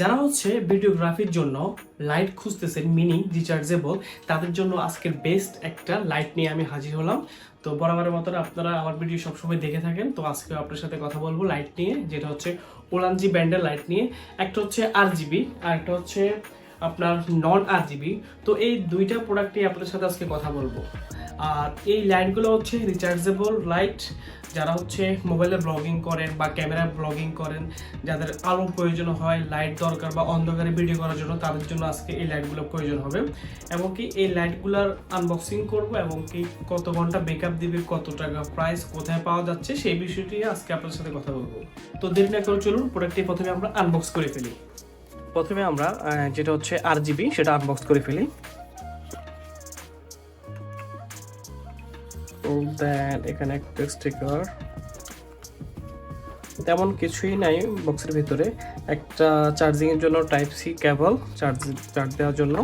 যারা হচ্ছে ভিডিওগ্রাফির জন্য লাইট খুঁজতেছেন, মিনি, রিচার্জেবল, তাদের জন্য আজকের বেস্ট একটা লাইট নিয়ে আমি হাজির হলাম। তো বরাবরের মতন আপনারা আমার ভিডিও সবসময় দেখে থাকেন। তো আজকে আপনার সাথে কথা বলব লাইট নিয়ে, যেটা হচ্ছে ওলানজি ব্যান্ডের লাইট নিয়ে। একটা হচ্ছে আর জিবি আর একটা হচ্ছে আপনার নন আর জিবি তো এই দুইটা প্রোডাক্ট নিয়ে আপনাদের সাথে আজকে কথা বলব। আর এই লাইটগুলো হচ্ছে রিচার্জেবল লাইট যারা হচ্ছে মোবাইলে ব্লগিং করেন বা ক্যামেরা ব্লগিং করেন, যাদের আলো প্রয়োজন হয় লাইট দরকার বা অন্ধকারে ভিডিও করার জন্য, তাদের জন্য আজকে এই লাইটগুলো প্রয়োজন হবে। এবং কি এই লাইটগুলোর আনবক্সিং করব এবং কি কত ঘণ্টা বেকআপ দিবে, কত টাকা প্রাইস কোথায় পাওয়া যাচ্ছে, সেই বিষয়টি আজকে আপনার সাথে কথা বলব। তো দেরি না করে চলুন প্রোডাক্টটি প্রথমে আমরা আনবক্স করে ফেলি। প্রথমে আমরা যেটা হচ্ছে আর জিবি সেটা আনবক্স করে ফেলি। দেন, এখানে একটা স্টিকার তেমন কিছুই নাই বক্সের ভিতরে। একটা চার্জিং এর জন্য type C cable charge charge দেওয়ার জন্য।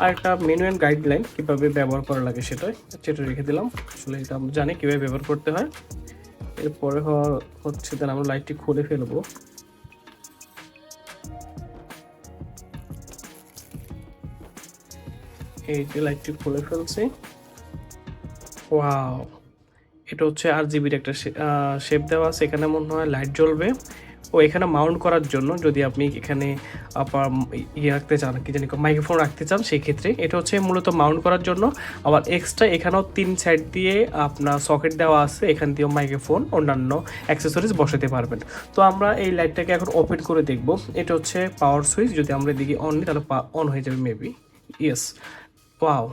আর একটা মেনু মেনুয়াল গাইডলাইন কীভাবে ব্যবহার করা লাগে সেটা সেটা রেখে দিলাম। আসলে এটা আমরা জানি কীভাবে ব্যবহার করতে হয়। এরপরে হচ্ছে, দেন আমরা লাইটটি খুলে ফেলব। এই যে লাইটটি খুলে ফেলছি। ওয়াও, এটা হচ্ছে আর জিবির একটা শেপ দেওয়া আছে। এখানে মনে হয় লাইট জ্বলবে। ও, এখানে মাউন্ট করার জন্য যদি আপনি এখানে ইয়ে রাখতে চান, কি জানি মাইক্রোফোন রাখতে চান, সেই ক্ষেত্রে এটা হচ্ছে মূলত মাউন্ট করার জন্য। আবার এক্সট্রা এখানেও তিন সাইড দিয়ে আপনার সকেট দেওয়া আছে। এখান দিয়েও মাইক্রোফোন অন্যান্য অ্যাক্সেসরিজ বসাতে পারবেন। তো আমরা এই লাইটটাকে এখন ওপেন করে দেখব। এটা হচ্ছে পাওয়ার সুইচ যদি আমরা দিকে অন নিই, তাহলে অন হয়ে যাবে মেবি ইয়েস ওয়াও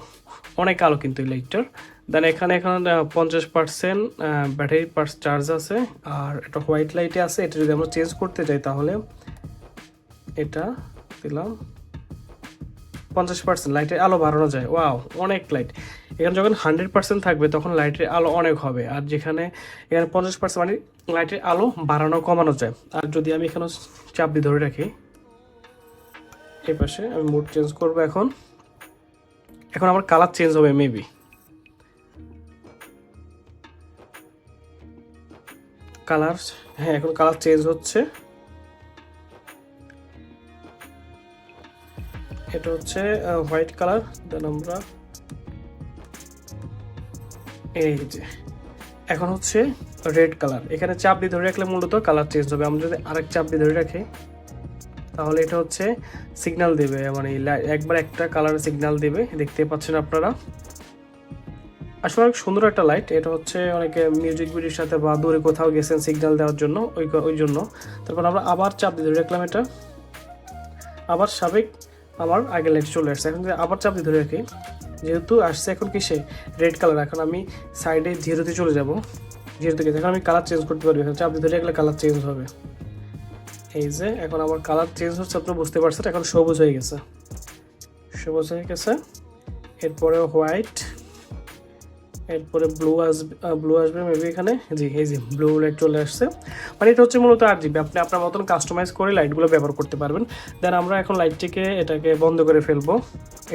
অনেক আলো কিন্তু এই লাইটটার দেন এখানে এখন পঞ্চাশ পার্সেন্ট ব্যাটারি পার্স চার্জ আছে। আর এটা হোয়াইট লাইটে আছে। এটা যদি আমরা চেঞ্জ করতে যাই তাহলে এটা দিলাম। পঞ্চাশ পার্সেন্ট লাইটের আলো বাড়ানো যায়। ওয়াও অনেক লাইট এখানে যখন হান্ড্রেড পার্সেন্ট থাকবে, তখন লাইটের আলো অনেক হবে। আর যেখানে এখানে পঞ্চাশ পার্সেন্ট মানে লাইটের আলো বাড়ানো, কমানো যায়। আর যদি আমি এখানে চাপ দিয়ে ধরে রাখি, এই পাশে আমি মুড চেঞ্জ করব এখন। এখন আমার কালার চেঞ্জ হবে মেবি কালার হ্যাঁ এখন কালার চেঞ্জ হচ্ছে। এটা হচ্ছে হোয়াইট কালার দেন আমরা এই যে, এখন হচ্ছে রেড কালার এখানে চাপ দিয়ে ধরে রাখলে মূলত কালার চেঞ্জ হবে। আমরা যদি আরেক চাপ দিয়ে ধরে রাখি তাহলে এটা হচ্ছে সিগনাল দেবে মানে একবার একটা কালার সিগনাল দেবে, দেখতে পাচ্ছেন আপনারা। আসলে অনেক সুন্দর একটা লাইট এটা হচ্ছে অনেকে মিউজিক ভিডিওর সাথে বা দূরে কোথাও গেছেন সিগনাল দেওয়ার জন্য, ওই ওই জন্য। তারপর আমরা আবার চাপ দিয়ে ধরে রাখলাম এটা। আবার সাবেক আমার আগে লাইট চলে আসছে, এখন আবার চাপ দিয়ে ধরে রাখি, যেহেতু আসছে এখন কিসে? রেড কালার এখন আমি সাইডে জিরোতে চলে যাব। জিরোতে গেছে, এখন আমি কালার চেঞ্জ করতে পারব, এখন চাপ দিয়ে ধরে রাখলে কালার চেঞ্জ হবে। এই যে, এখন আমার কালার চেঞ্জ হচ্ছে, আপনি বুঝতে পারছেন, এখন সবুজ হয়ে গেছে। সবুজ হয়ে গেছে। এরপরে হোয়াইট এরপরে ব্লু আসবে ব্লু আসবে মেবি এখানে। জি, এই যে ব্লু লাইট চলে আসছে। মানে এটা হচ্ছে মূলত আর জিবি আপনি আপনার মতন কাস্টমাইজ করে লাইটগুলো ব্যবহার করতে পারবেন। দেন আমরা এখন লাইটটিকে এটাকে বন্ধ করে ফেলব।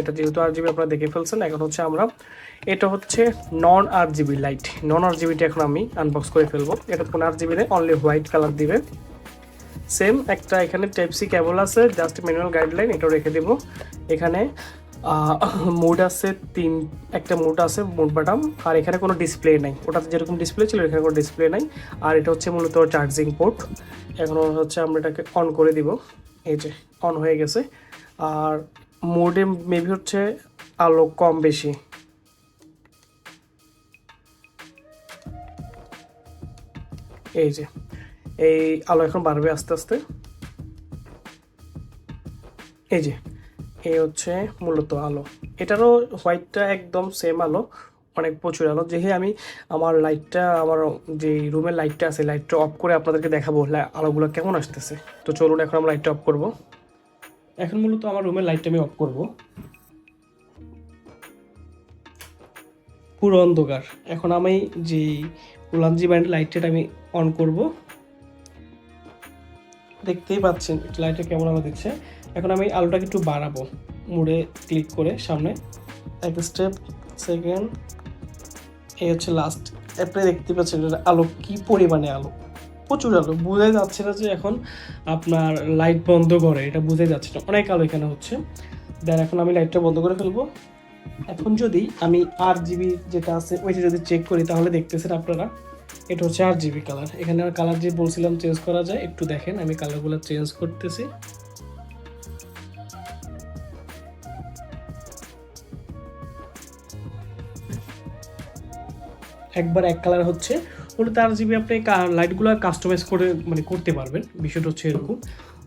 এটা যেহেতু আর জিবি আপনারা দেখে ফেলছেন, এখন হচ্ছে আমরা, এটা হচ্ছে নন আর জিবি লাইট নন আর জিবিটা এখন আমি আনবক্স করে ফেলব। এটা কোনো আর জিবি নেই অনলি হোয়াইট কালার দিবে। সেম একটা এখানে টাইপ সি কেবল আছে জাস্ট ম্যানুয়াল গাইডলাইন এটাও রেখে দেবো। এখানে মোড আছে তিন, একটা মোড আছে, মোড বাটাম আর এখানে কোনো ডিসপ্লে নাই। ওটাতে যেরকম ডিসপ্লে ছিল, এখানে কোনো ডিসপ্লে নাই। আর এটা হচ্ছে মূলত চার্জিং পোর্ট এখন হচ্ছে আমরা এটাকে অন করে দিব। এই যে অন হয়ে গেছে। আর মোডে মেবি হচ্ছে আলো কম বেশি। এই যে এই আলো এখন বাড়বে আস্তে আস্তে। এই যে, এই হচ্ছে মূলত আলো। এটারও হোয়াইটটা একদম সেম আলো, অনেক প্রচুর আলো। যেহে আমি আমার লাইটটা আমার যে রুমের লাইটটা আছে লাইটটা অফ করে আপনাদেরকে দেখাবো আলোগুলো কেমন আসতেছে। তো চলুন এখন আমরা লাইটটা অফ করব। এখন মূলত আমার রুমের লাইটটা আমি অফ করব। পুরো অন্ধকার। এখন আমি যে উলানজি ব্যান্ডের লাইটটা আমি অন করব দেখতেই পাচ্ছেন লাইটটা কেমন আলো দিচ্ছে। এখন আমি আলোটাকে একটু বাড়াবো, মুড়ে ক্লিক করে সামনে। এক স্টেপ সেকেন্ড এই হচ্ছে লাস্ট আপনি দেখতে পাচ্ছেন আলো কি পরিমাণে আলো? প্রচুর আলো। বোঝাই যাচ্ছে না যে এখন আপনার লাইট বন্ধ করে, এটা বোঝাই যাচ্ছে না। অনেক আলো এখানে হচ্ছে। দেন এখন আমি লাইটটা বন্ধ করে ফেলব। এখন যদি আমি আর জিবি যেটা আছে, ওইটা যদি চেক করি, তাহলে দেখতেছেন আপনারা এটা হচ্ছে আর জিবি কালার এখানে কালার যে বলছিলাম চেঞ্জ করা যায়, একটু দেখেন, আমি কালারগুলো চেঞ্জ করতেছি। একবার এক কালার হচ্ছে, মূলত আর জিবি আপনি লাইটগুলো কাস্টমাইজ করে মানে করতে পারবেন, বিষয়টা হচ্ছে এরকম।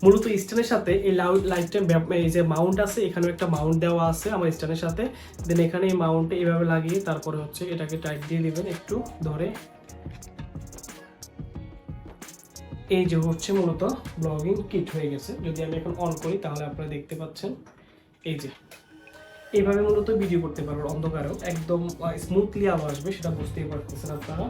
মূলত স্ট্যান্ডের সাথে এই লাইটটা এই যে মাউন্ট আছে, এখানেও একটা মাউন্ট দেওয়া আছে আমার স্ট্যান্ডের সাথে। দেন এখানে এই মাউন্টে এইভাবে লাগিয়ে তারপরে হচ্ছে এটাকে টাইট দিয়ে দিবেন একটু ধরে। এই যে হচ্ছে মূলত ব্লগিং কিট হয়ে গেছে। যদি আমি এখন অন করি, তাহলে আপনারা দেখতে পাচ্ছেন। এই যে। এইভাবে মূলত ভিডিও করতে পারবেন অন্ধকারেও। একদম স্মুথলি আলো আসবে সেটা বুঝতেই পারতেছেন আপনারা।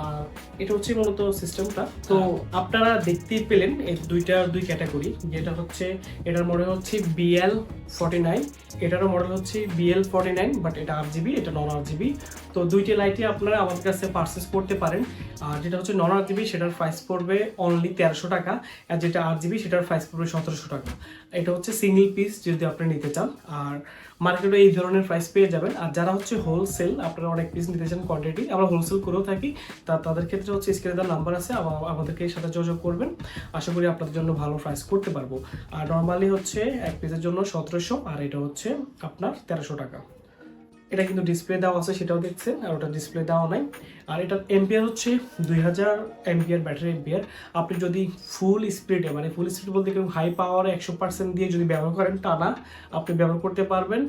আর এটা হচ্ছে মূলত সিস্টেমটা তো আপনারা দেখতেই পেলেন এই দুইটার দুই ক্যাটাগরি যেটা হচ্ছে এটার মডেল হচ্ছে বিএল ফর্টি নাইন এটারও মডেল হচ্ছে বিএল ফর্টি নাইন বাট এটা আট জিবি এটা নন আট জিবি তো দুইটি লাইটই আপনারা আমাদের কাছে পারচেস করতে পারেন। আর যেটা হচ্ছে নন আট জিবি সেটার প্রাইস পড়বে অনলি তেরোশো টাকা আর যেটা আট জিবি সেটার প্রাইস পড়বে সতেরোশো টাকা। এটা হচ্ছে সিঙ্গেল পিস যদি আপনি নিতে চান। আর মার্কেটে এই ধরনের প্রাইস পেয়ে যাবেন। আর যারা হচ্ছে হোলসেল আপনারা অনেক পিস নিতে চান কোয়ান্টিটি আমরা হোলসেল করেও থাকি। তা তাদের ক্ষেত্রে হচ্ছে স্ক্রিনে দেওয়ার নাম্বার আছে আমা- আমাদেরকে সাথে যোগাযোগ করবেন। আশা করি আপনাদের জন্য ভালো প্রাইস করতে পারব। আর নর্মালি হচ্ছে এক পিসের জন্য সতেরোশো, আর এটা হচ্ছে আপনার তেরোশো টাকা। এটা কিন্তু ডিসপ্লে দেওয়া আছে, সেটাও দেখছেন, আর ওটা ডিসপ্লে দেওয়া নাই। আর এটার এম্পিয়ার হচ্ছে দুই হাজার এম্পিয়ার ব্যাটারি এম্পিয়ার আপনি যদি ফুল স্পিডে মানে ফুল স্পিড বলতে গেলে হাই পাওয়ারে একশো পার্সেন্ট দিয়ে যদি ব্যবহার করেন টানা আপনি ব্যবহার করতে পারবেন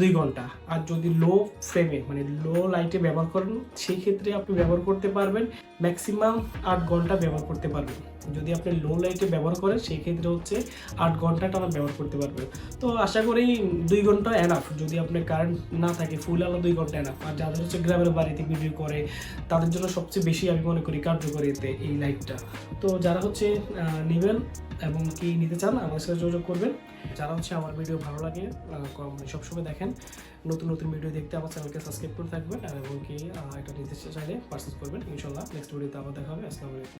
দুই ঘণ্টা। আর যদি লো ফ্রেমে মানে লো লাইটে ব্যবহার করেন, সেই ক্ষেত্রে আপনি ব্যবহার করতে পারবেন ম্যাক্সিমাম আট ঘণ্টা ব্যবহার করতে পারবেন। যদি আপনি লো লাইটে ব্যবহার করেন, সেই ক্ষেত্রে হচ্ছে আট ঘণ্টা টানা ব্যবহার করতে পারবেন। তো আশা করি দুই ঘণ্টা এনাফ যদি আপনার কারেন্ট না থাকে ফুল আলো দুই ঘণ্টা না। আর যাদের হচ্ছে গ্রামের বাড়িতে ভিডিও করে, তাদের জন্য সবচেয়ে বেশি আমি মনে করি কার্যকরী এতে এই লাইটটা তো যারা হচ্ছে নেবেন এবং কি নিতে চান, আমার সাথে যোগাযোগ করবেন। যারা হচ্ছে আমার ভিডিও ভালো লাগে মানে সবসময় দেখেন, নতুন নতুন ভিডিও দেখতে আমার চ্যানেলকে সাবস্ক্রাইব করে থাকবেন। এবং কি এটা নিতে চাইলে পার্সেস করবেন। ইনশাল্লাহ নেক্সট ভিডিওতে আবার দেখা হবে। আসসালামু আলাইকুম।